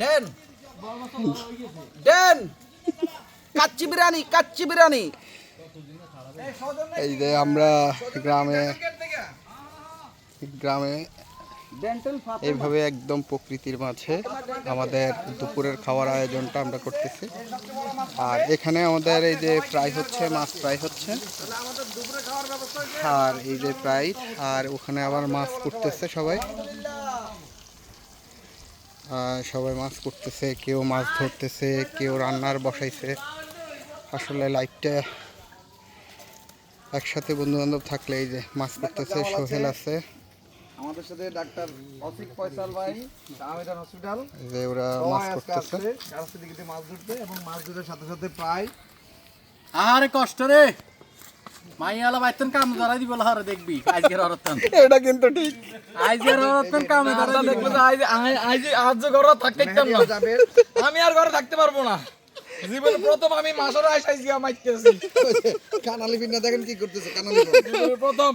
ডেন ডেন কাচ্চি বিরিয়ানি কাচ্চি বিরিয়ানি। এই যে আমরা গ্রামে গ্রামে এইভাবে একদম প্রকৃতির মাঝে আমাদের দুপুরের খাওয়ার আয়োজনটা আমরা করতেছি। আর এখানে আমাদের এই যে ফ্রাই হচ্ছে, মাছ ফ্রাই হচ্ছে। আর এই যে ফ্রাই, আর ওখানে আবার মাছ করতেছে সবাই। সবাই মাছ করতেছে কেউ মাছ ধরতেছে কেউ রান্নার বসাইছে। আসলে লাইফটা একসাথে বন্ধু বান্ধব থাকলে এই যে মাছ করতেছে সোহেল আছে। আমাদের সাথে ডাক্তার অসিক ফয়সাল ভাই আমেদান হসপিটাল যে ওরা মাছ করতেছে। কারস্তি দিকে মাছ ধরতে এবং মাছ ধরার সাথে সাথে প্রায় আরে কষ্ট রে! মাইয়ালা বাইতন কাম ধরাই দিব হারে দেখবি আজকের অরতন। এটা কিন্তু ঠিক। আজকের অরতন কামে ধরাই দিব। আজ ঘরে থাকতে না। আমি আর ঘরে থাকতে পারব না। জীবনে প্রথম আমি গিয়া মাইতেছি কানালি দেখেন কি করতেছে কানালি প্রথম।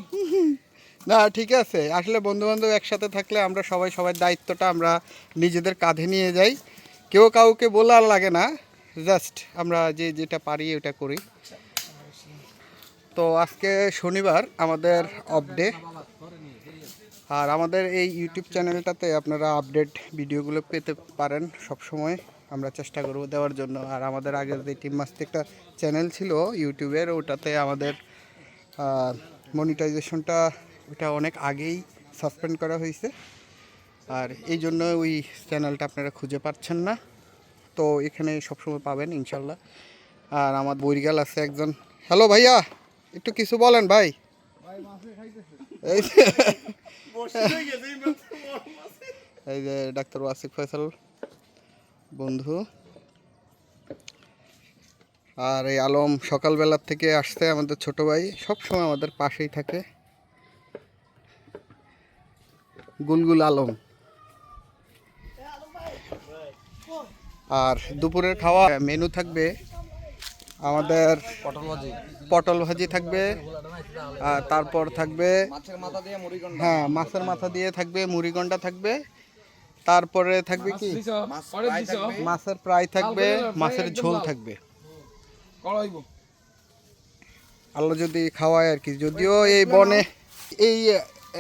না ঠিক আছে। আসলে বন্ধু বান্ধব একসাথে থাকলে আমরা সবাই সবার দায়িত্বটা আমরা নিজেদের কাঁধে নিয়ে যাই। কেউ কাউকে বলার লাগে না। জাস্ট আমরা যে যেটা পারি ওটা করি। তো আজকে শনিবার আমাদের অফ আর আমাদের এই ইউটিউব চ্যানেলটাতে আপনারা আপডেট ভিডিওগুলো পেতে পারেন সব সময় আমরা চেষ্টা করব দেওয়ার জন্য। আর আমাদের আগের যে টিম মাস্তি একটা চ্যানেল ছিল ইউটিউবের ওটাতে আমাদের মনিটাইজেশনটা ওটা অনেক আগেই সাসপেন্ড করা হয়েছে। আর এই জন্য ওই চ্যানেলটা আপনারা খুঁজে পাচ্ছেন না। তো এখানে সবসময় পাবেন ইনশাল্লাহ। আর আমার বরিগাল আছে একজন। হ্যালো ভাইয়া! একটু কিছু বলেন ভাই। এই যে- ডাক্তার ওয়াসিক ফয়সাল বন্ধু। আর এই আলম সকালবেলার থেকে আসতে আমাদের ছোট ভাই, সবসময় আমাদের পাশেই থাকে। গুলগুল আলম। আর দুপুরের খাওয়া, মেনু থাকবে আমাদের পটল ভাজি। পটল ভাজি থাকবে আর তারপর থাকবে মাছের মাথা দিয়ে মুড়ি গন্ডা হ্যাঁ মাছের মাথা দিয়ে থাকবে মুড়িগন্ডা থাকবে তারপরে থাকবে কি? মাছের প্রায় থাকবে। মাছের ঝোল থাকবে। আল্লাহ যদি খাওয়ায় আর কি যদিও এই বনে এই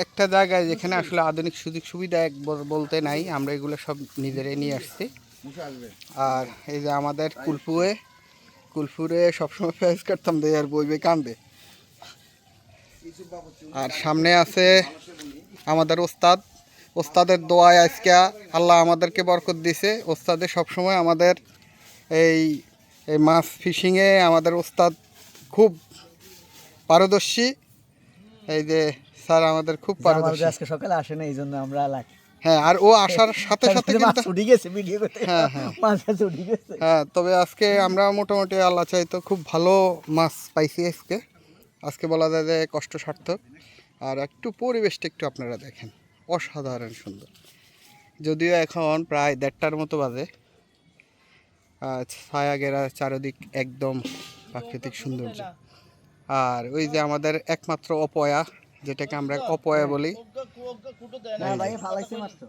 একটা জায়গায় যেখানে আসলে আধুনিক সুযোগ সুবিধা এক বলতে নাই আমরা এগুলো সব নিজেরাই নিয়ে আসছি। আর এই যে আমাদের কুলপুয়ে কুলপুরে সবসময় ফেস করতাম দে আর বইবে কান্দে। আর সামনে আছে আমাদের ওস্তাদ। ওস্তাদের দোয়ায় আজকে আল্লাহ আমাদেরকে বরকত দিছে। ওস্তাদে সবসময় আমাদের এই এই মাছ ফিশিংয়ে আমাদের ওস্তাদ খুব পারদর্শী। এই যে স্যার আমাদের খুব পারদর্শী। আজকে সকালে আসে না এই জন্য আমরা লাগ হ্যাঁ আর ও আসার সাথে সাথে মাছ কিন্তু উঠে গেছে ভিডিও করতে হ্যাঁ, হ্যাঁ। মাছ উঠে গেছে। হ্যাঁ তবে আজকে আমরা মোটামুটি আল্লাহ চাইতো খুব ভালো মাছ পাইছি আজকে। আজকে বলা যায় যে কষ্ট সার্থক। আর একটু পরিবেশটা একটু আপনারা দেখেন অসাধারণ সুন্দর। যদিও এখন প্রায় দেড়টার মতো বাজে। ছায়া গেরা চারিদিক একদম প্রাকৃতিক সৌন্দর্য। আর ওই যে আমাদের একমাত্র অপয়া যেটাকে আমরা অপয়া বলি না। ভাই ফালাইছে তো